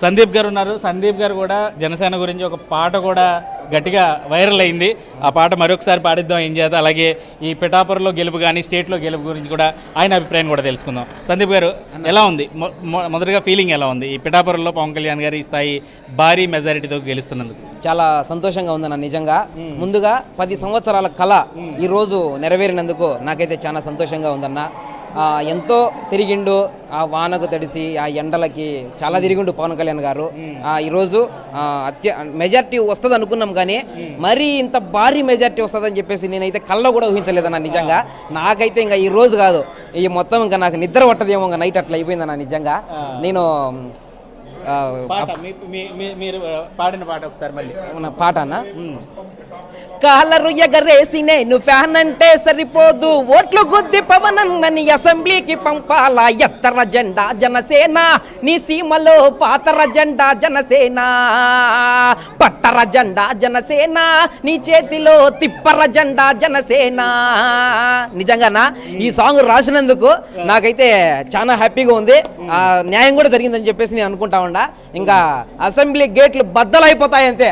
సందీప్ గారు ఉన్నారు. సందీప్ గారు కూడా జనసేన గురించి ఒక పాట కూడా గట్టిగా వైరల్ అయింది. ఆ పాట మరొకసారి పాడిద్దాం ఏం చేద్దాం. అలాగే ఈ పిఠాపురంలో గెలుపు కానీ స్టేట్లో గెలుపు గురించి కూడా ఆయన అభిప్రాయం కూడా తెలుసుకుందాం. సందీప్ గారు ఎలా ఉంది? మొ- మొదటగా ఫీలింగ్ ఎలా ఉంది? ఈ పిఠాపురంలో పవన్ కళ్యాణ్ గారి ఈ స్థాయి భారీ మెజారిటీతో గెలుస్తున్నందుకు. చాలా సంతోషంగా ఉందన్న నిజంగా. ముందుగా పది సంవత్సరాల కళ ఈ రోజు నెరవేరినందుకు నాకైతే చాలా సంతోషంగా ఉందన్న. ఎంతో తిరిగిండు ఆ వానకు తడిసి ఆ ఎండలకి చాలా తిరిగిండు పవన్ కళ్యాణ్ గారు. ఆ, ఈరోజు అత్య మెజార్టీ వస్తుంది అనుకున్నాం కానీ మరీ ఇంత భారీ మెజార్టీ వస్తుందని చెప్పేసి నేనైతే కళ్ళ కూడా ఊహించలేదన్న నిజంగా. నాకైతే ఇంకా ఈ రోజు కాదు. ఈ మొత్తం ఇంకా నాకు నిద్ర పట్టదేమో ఇంకా నైట్ అట్లా అయిపోయిందన్న నిజంగా. నేను పాట మీ- మీ- మీ- మీరు పాడిన పాట ఒకసారి మళ్ళీ. మన పాట అన్న? కాలరు ఎగరేసి నేను ఫ్యాన్ అంటే సరిపోదు. ఓట్లు గుద్ది పవన్ అన్నని అసెంబ్లీకి పంపాల. ఎత్తర జెండా జనసేన నీ సీమలో పాతర జెండా జనసేన. పట్టర జెండా జనసేన నీ చేతిలో తిప్పర జెండా జనసేన. నిజంగానా? ఈ సాంగ్ రాసినందుకు నాకైతే చాలా హ్యాపీగా ఉంది. ఆ, న్యాయం కూడా జరిగిందని చెప్పేసి నేను అనుకుంటా ఇంకా అసెంబ్లీ గేట్లు బద్దలైపోతాయి అంతే